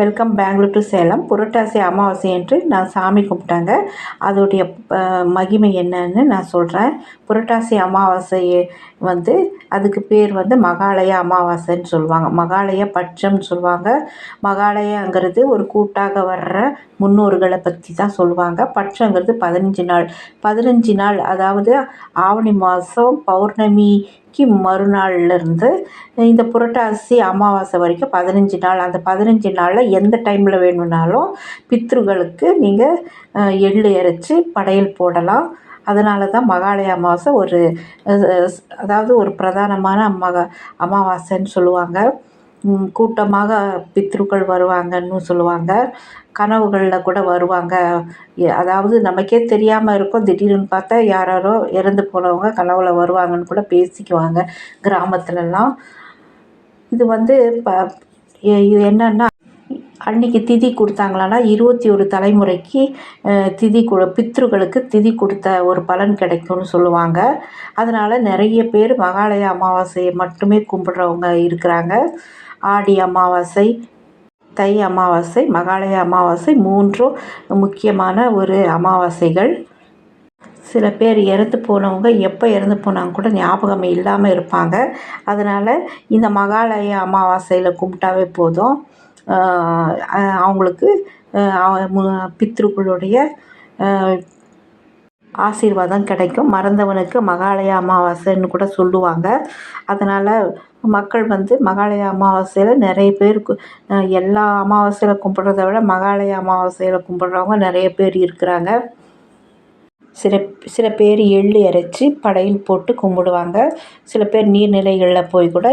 Welcome Bangalore to Salem. புரட்டாசி அமாவாசை என்று நான் சாமி கும்பிட்டாங்க. அதோடைய மகிமை என்னன்னு நான் சொல்கிறேன் புரட்டாசி அமாவாசை வந்து அதுக்கு பேர் வந்து மகாலய அமாவாசைன்னு சொல்லுவாங்க. மகாலய பட்சம்னு சொல்லுவாங்க. மகாலயங்கிறது ஒரு கூட்டாக வர்ற முன்னோர்களை பற்றி தான் சொல்லுவாங்க. பட்சங்கிறது பதினஞ்சு நாள். பதினஞ்சு நாள் அதாவது ஆவணி மாதம் பௌர்ணமி பௌர்ணமிக்கு மறுநாள்லேருந்து இந்த புரட்டாசி அமாவாசை வரைக்கும் பதினஞ்சு நாள். அந்த பதினஞ்சு நாளில் எந்த டைமில் வேணும்னாலும் பித்ருகளுக்கு நீங்கள் எள் இறைச்சி படையல் போடலாம். அதனால தான் மகாலய அமாவாசை ஒரு அதாவது ஒரு பிரதானமான மகா அமாவாசைன்னு சொல்லுவாங்க. கூட்டமாக பித்ருக்கள் வருவாங்கன்னு சொல்லுவாங்க. கனவுகளில் கூட வருவாங்க. அதாவது நமக்கே தெரியாமல் இருக்கும். திடீர்னு பார்த்தா யாராரோ இறந்து போனவங்க கனவில் வருவாங்கன்னு கூட பேசிக்குவாங்க கிராமத்துலலாம். இது வந்து இப்போ இது என்னென்னா அன்றைக்கி திதி கொடுத்தாங்களான்னா இருபத்தி ஒரு தலைமுறைக்கு திதி கொடு பித்ருக்களுக்கு திதி கொடுத்த ஒரு பலன் கிடைக்கும்னு சொல்லுவாங்க. அதனால் நிறைய பேர் மகாலய அமாவாசையை மட்டுமே கும்பிட்றவங்க இருக்கிறாங்க. ஆடி அமாவாசை தை அமாவாசை மகாலய அமாவாசை மூன்றும் முக்கியமான ஒரு அமாவாசைகள். சில பேர் இறந்து போனவங்க எப்போ இறந்து போனாங்க கூட ஞாபகம் இல்லாமல் இருப்பாங்க. அதனால் இந்த மகாலய அமாவாசையில் கும்பிட்டாவே போதும். அவங்களுக்கு பித்ருக்களுடைய ஆசீர்வாதம் கிடைக்கும். மறந்தவனுக்கு மகாலய அமாவாசைன்னு கூட சொல்லுவாங்க. அதனால் மக்கள் வந்து மகாலய அமாவாசையில் நிறைய பேர் எல்லா அமாவாசையில் கும்பிட்றத விட மகாலய அமாவாசையில் கும்பிட்றவங்க நிறைய பேர் இருக்கிறாங்க. சில சில பேர் எள் இறைச்சி படையல் போட்டு கும்பிடுவாங்க. சில பேர் நீர்நிலைகளில் போய் கூட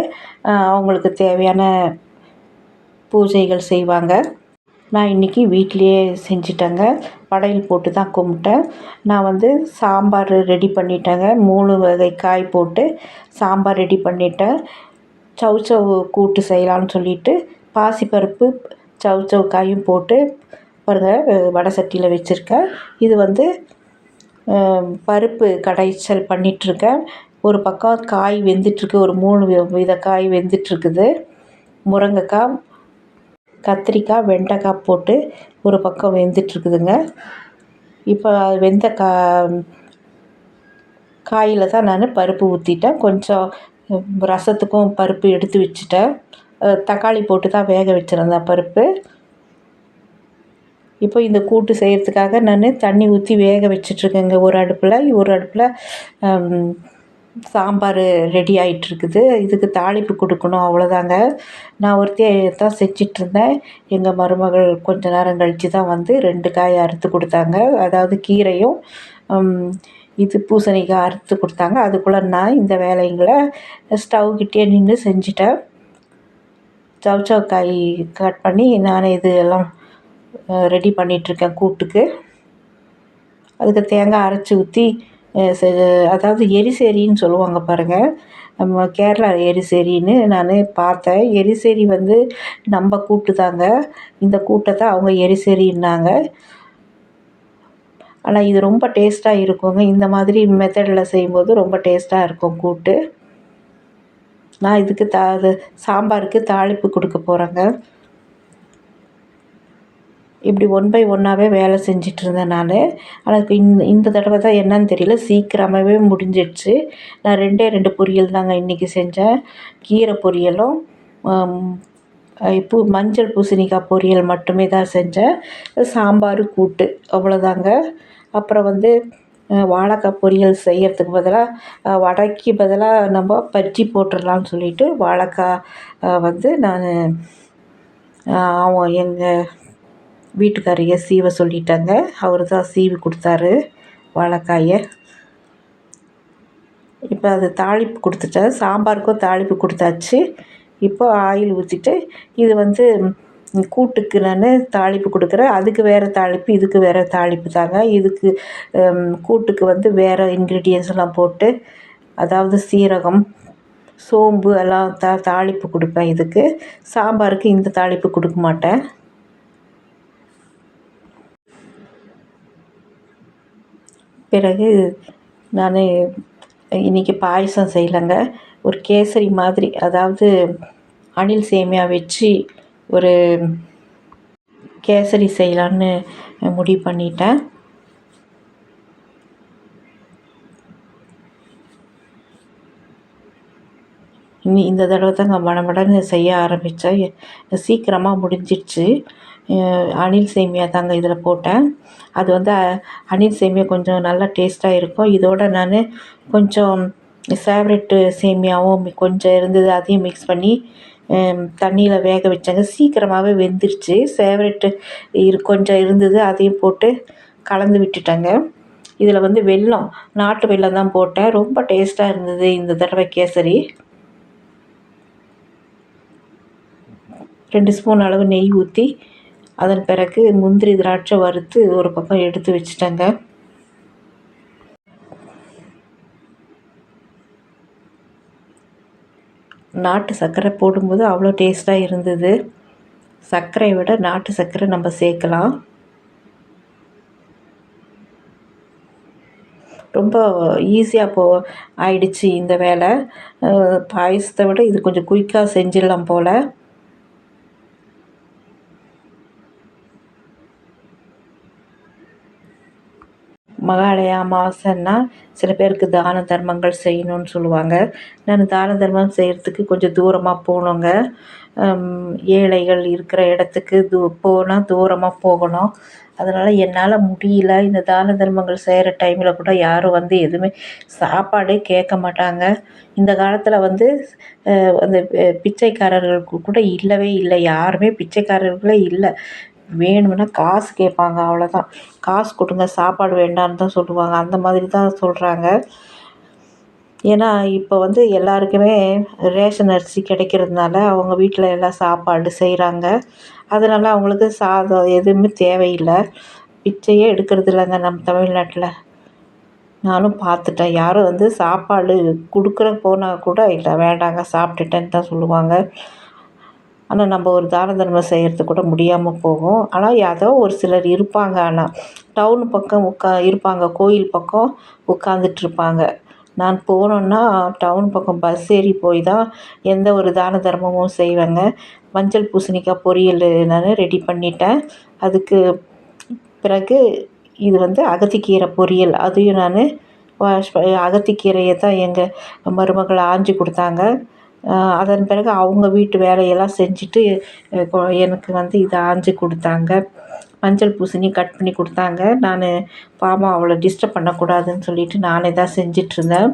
அவங்களுக்கு தேவையான பூஜைகள் செய்வாங்க. நான் இன்றைக்கி வீட்டிலையே செஞ்சிட்டேங்க. படையல் போட்டு தான் கும்பிட்டேன். நான் வந்து சாம்பார் ரெடி பண்ணிட்டேங்க. மூணு வகை காய் போட்டு சாம்பார் ரெடி பண்ணிட்டேன். சௌசௌ கூட்டு செய்யலான்னு சொல்லிட்டு பாசிப்பருப்பு சௌசௌ காயும் போட்டு பாருங்கள் வடை சட்டியில் வச்சுருக்கேன். இது வந்து பருப்பு கடைச்சல் பண்ணிகிட்ருக்கேன் ஒரு பக்கம் காய் வெந்துட்டுருக்கு. ஒரு மூணு வித காய் வெந்துட்டுருக்குது. முருங்கக்காய் கத்திரிக்காய் வெண்டைக்காய் போட்டு ஒரு பக்கம் வெந்துட்டுருக்குதுங்க. இப்போ வெந்த கா காயில் தான் நான் பருப்பு ஊற்றிட்டேன் கொஞ்சம் ரசத்துக்கும் பருப்பு எடுத்து வச்சுட்டேன். தக்காளி போட்டு தான் வேக வச்சுருந்தேன் பருப்பு. இப்போ இந்த கூட்டு செய்கிறதுக்காக நான் தண்ணி ஊற்றி வேக வச்சிட்ருக்கேங்க ஒரு அடுப்பில். ஒரு அடுப்பில் சாம்பார் ரெடி ஆகிட்ருக்குது இதுக்கு தாளிப்பு கொடுக்கணும் அவ்வளோதாங்க நான் ஒருத்தி தான் செஞ்சிட்ருந்தேன் எங்கள் மருமகள் கொஞ்ச நேரம் கழித்து தான் வந்து ரெண்டு காய் அறுத்து கொடுத்தாங்க. அதாவது கீரையும் இது பூசணிக்காய் அறுத்து கொடுத்தாங்க. அதுக்குள்ளே நான் இந்த வேலைங்களை ஸ்டவ்கிட்டே நின்று செஞ்சிட்டேன். சவ் காய் கட் பண்ணி நான் இது எல்லாம் ரெடி பண்ணிகிட்ருக்கேன் கூட்டுக்கு. அதுக்கு தேங்காய் அரைச்சி ஊற்றி அதாவது எரிசேரின்னு சொல்லுவாங்க பாருங்கள் நம்ம கேரளா எரிசேரின்னு நான் பார்த்தேன். எரிசேரி வந்து நம்ம கூட்டு தாங்க. இந்த கூட்டை தான் அவங்க எரிசேரின்னாங்க. ஆனால் இது ரொம்ப டேஸ்ட்டாக இருக்குங்க. இந்த மாதிரி மெத்தடில் செய்யும்போது ரொம்ப டேஸ்ட்டாக இருக்கும் கூட்டு. நான் இதுக்கு தா சாம்பாருக்கு தாளிப்பு கொடுக்க போகிறேங்க இப்படி ஒன் பை ஒன்றாவே வேலை செஞ்சிட்ருந்தேன் நான். ஆனால் இப்போ இந்த இந்த தடவை தான் என்னன்னு தெரியல. சீக்கிரமாகவே முடிஞ்சிடுச்சு. நான் ரெண்டே ரெண்டு பொரியல் தாங்க இன்றைக்கி செஞ்சேன். கீரை பொரியலும் பூ மஞ்சள் பூசணிக்காய் பொரியல் மட்டுமே தான் செஞ்சேன். சாம்பார் கூட்டு அவ்வளோதாங்க அப்புறம் வந்து வாழைக்காய் பொரியல் செய்கிறதுக்கு பதிலாக வடைக்கு பதிலாக நம்ம பஜ்ஜி போட்டுடலான்னு சொல்லிட்டு வாழைக்காய் வந்து நான் அவன் எங்கள் வீட்டுக்காரைய சீவ சொல்லிட்டாங்க. அவர் தான் சீவி கொடுத்தாரு வாழைக்காயை. இப்போ அது தாளிப்பு கொடுத்துட்டேன் சாம்பாருக்கும் தாளிப்பு கொடுத்தாச்சு. இப்போ ஆயில் ஊற்றிட்டு இது வந்து கூட்டுக்கு நான் தாளிப்பு கொடுக்குறேன். அதுக்கு வேறு தாளிப்பு இதுக்கு வேறு தாளிப்பு தாங்க. இதுக்கு கூட்டுக்கு வந்து வேறு இன்க்ரீடியன்ஸ் எல்லாம் போட்டு அதாவது சீரகம் சோம்பு எல்லாம் தா தாளிப்பு கொடுப்பேன் இதுக்கு. சாம்பாருக்கு இந்த தாளிப்பு கொடுக்க மாட்டேன். பிறகு நான் இன்றைக்கி பாயசம் செய்யலைங்க. ஒரு கேசரி மாதிரி அதாவது அணில் சேமியா வச்சு ஒரு கேசரி செய்யலான்னு முடிவு பண்ணிட்டேன். இனி இந்த தடவை தான் தாங்க மடமடன்னு செய்ய ஆரம்பித்தேன் சீக்கிரமாக முடிஞ்சிடுச்சு. அணில் சேமியா தாங்க இதில் போட்டேன். அது வந்து அணில் சேமியா கொஞ்சம் நல்லா டேஸ்ட்டாக இருக்கும். இதோட நான் கொஞ்சம் ஃபேவரெட்டு சேமியாவும் கொஞ்சம் இருந்தது அதையும் மிக்ஸ் பண்ணி தண்ணியில் வேக வச்சாங்க. சீக்கிரமாகவே வெந்துருச்சு. ஃபேவரெட்டு இரு கொஞ்சம் இருந்தது அதையும் போட்டு கலந்து விட்டுட்டேங்க. இதில் வந்து வெல்லம் நாட்டு வெல்லம் தான் போட்டேன். ரொம்ப டேஸ்ட்டாக இருந்தது இந்த தடவை கேசரி. ரெண்டு ஸ்பூன் அளவு நெய் ஊற்றி அதன் பிறகு முந்திரி திராட்சை வறுத்து ஒரு பக்கம் எடுத்து வச்சுட்டேங்க. நாட்டு சர்க்கரை போடும்போது அவ்வளோ டேஸ்ட்டாக இருந்தது. சர்க்கரையை விட நாட்டு சர்க்கரை நம்ம சேர்க்கலாம். ரொம்ப ஈஸியாக போ ஆயிடுச்சு இந்த வேலை. பாயசத்தை விட இது கொஞ்சம் குயிக்காக செஞ்சிடலாம் போல். மகாலய அமாவாசைன்னா சில பேருக்கு தான தர்மங்கள் செய்யணும்னு சொல்லுவாங்க. நான் தான தர்மம் செய்கிறதுக்கு கொஞ்சம் தூரமாக போகணுங்க. ஏழைகள் இருக்கிற இடத்துக்கு தூ போனால் தூரமாக போகணும். அதனால் என்னால் முடியல. இந்த தான தர்மங்கள் செய்கிற டைமில் கூட யாரும் வந்து எதுவுமே சாப்பாடே கேட்க மாட்டாங்க. இந்த காலத்தில் வந்து அந்த பிச்சைக்காரர்களுக்கு கூட இல்லவே இல்லை. யாருமே பிச்சைக்காரர்களே இல்லை. வேணும்னா காசு கேட்பாங்க அவ்வளோதான் காசு கொடுங்க சாப்பாடு வேண்டான்னு தான் சொல்லுவாங்க. அந்த மாதிரி தான் சொல்கிறாங்க ஏன்னா இப்போ வந்து எல்லாருக்குமே ரேஷன் அரிசி கிடைக்கிறதுனால அவங்க வீட்டில் எல்லாம் சாப்பாடு செய்கிறாங்க அதனால் அவங்களுக்கு சாதம் எதுவுமே தேவையில்லை. பிச்சையே எடுக்கிறது இல்லைங்க நம்ம தமிழ்நாட்டில். நானும் பார்த்துட்டேன். யாரும் வந்து சாப்பாடு கொடுக்குற போனால் கூட இல்லை வேண்டாங்க சாப்பிட்டுட்டேன்னு தான் சொல்லுவாங்க. ஆனால் நம்ம ஒரு தான தர்மம் செய்கிறது கூட முடியாமல் போகும். ஆனால் ஏதோ ஒரு சிலர் இருப்பாங்க. ஆனால் டவுன் பக்கம் உட்கா இருப்பாங்க. கோயில் பக்கம் உட்காந்துட்ருப்பாங்க நான் போனோன்னா டவுன் பக்கம் பஸ் ஏறி போய் தான் எந்த ஒரு தான தர்மமும் செய்வேங்க. மஞ்சள் பூசணிக்காய் பொரியல் நான் ரெடி பண்ணிட்டேன். அதுக்கு பிறகு இது வந்து அகத்திக்கீரை பொரியல். அதையும் நான் வாஷ் அகத்திக்கீரையை தான் எங்கள் மருமகள் ஆஞ்சு கொடுத்தாங்க. அதன் பிறகு அவங்க வீட்டு வேலையெல்லாம் செஞ்சுட்டு எனக்கு வந்து இதை ஆஞ்சு கொடுத்தாங்க. மஞ்சள் பூசணி கட் பண்ணி கொடுத்தாங்க. நான் பாவம் அவளை டிஸ்டர்ப் பண்ணக்கூடாதுன்னு சொல்லிட்டு நானே தான் செஞ்சிட்ருந்தேன்.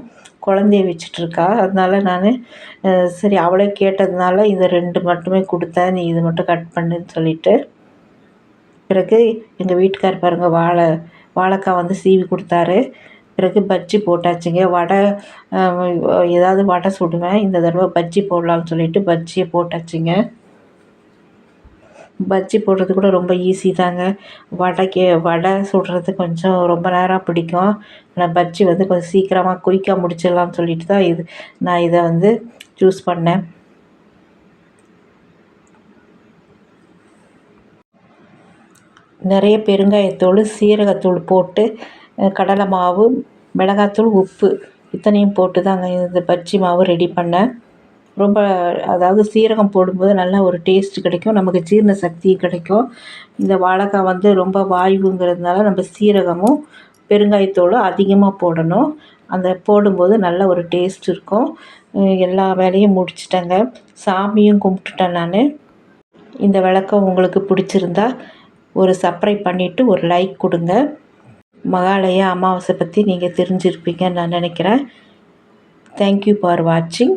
குழந்தைய வச்சிட்ருக்கா. அதனால நான் சரி அவளே கேட்டதுனால இதை ரெண்டு மட்டுமே கொடுத்தேன். நீ இது மட்டும் கட் பண்ணுன்னு சொல்லிட்டு. பிறகு எங்கள் வீட்டுக்கார் பாருங்கள் வாழை வாழைக்காய் வந்து சீவி கொடுத்தாரு. பிறகு பஜ்ஜி போட்டாச்சுங்க. வடை ஏதாவது வடை சுடுவேன். இந்த தடவை பஜ்ஜி போடலான்னு சொல்லிட்டு பஜ்ஜியை போட்டாச்சுங்க. பஜ்ஜி போடுறது கூட ரொம்ப ஈஸி தாங்க. வடைக்கு வடை சுடுறது கொஞ்சம் ரொம்ப நேரம் பிடிக்கும். ஆனால் பஜ்ஜி வந்து கொஞ்சம் சீக்கிரமாக குயிக்காக முடிச்சிடலாம்னு சொல்லிட்டு தான் இது நான் இதை வந்து சூஸ் பண்ணேன். நிறைய பெருங்காயத்தூள் சீரகத்தூள் போட்டு கடலை மாவு மிளகாத்தூள் உப்பு இத்தனையும் போட்டு தாங்க இந்த பஜ்ஜி மாவு ரெடி பண்ணேன் ரொம்ப அதாவது சீரகம் போடும்போது நல்ல ஒரு டேஸ்ட் கிடைக்கும். நமக்கு ஜீரண சக்தியும் கிடைக்கும். இந்த வாழைக்காய் வந்து ரொம்ப வாயுங்கிறதுனால நம்ம சீரகமும் பெருங்காயத்தூளும் அதிகமாக போடணும். அந்த போடும்போது நல்ல ஒரு டேஸ்ட் இருக்கும். எல்லா வேலையும் முடிச்சிட்டேங்க. சாமியும் கும்பிட்டுட்டேன் நான். இந்த விளக்கம் உங்களுக்கு பிடிச்சிருந்தா ஒரு சப்ரை பண்ணிவிட்டு ஒரு லைக் கொடுங்க. மகாலய அமாவாசை பற்றி நீங்கள் தெரிஞ்சிருப்பீங்கன்னு நான் நினைக்கிறேன். தேங்க்யூ ஃபார் வாட்சிங்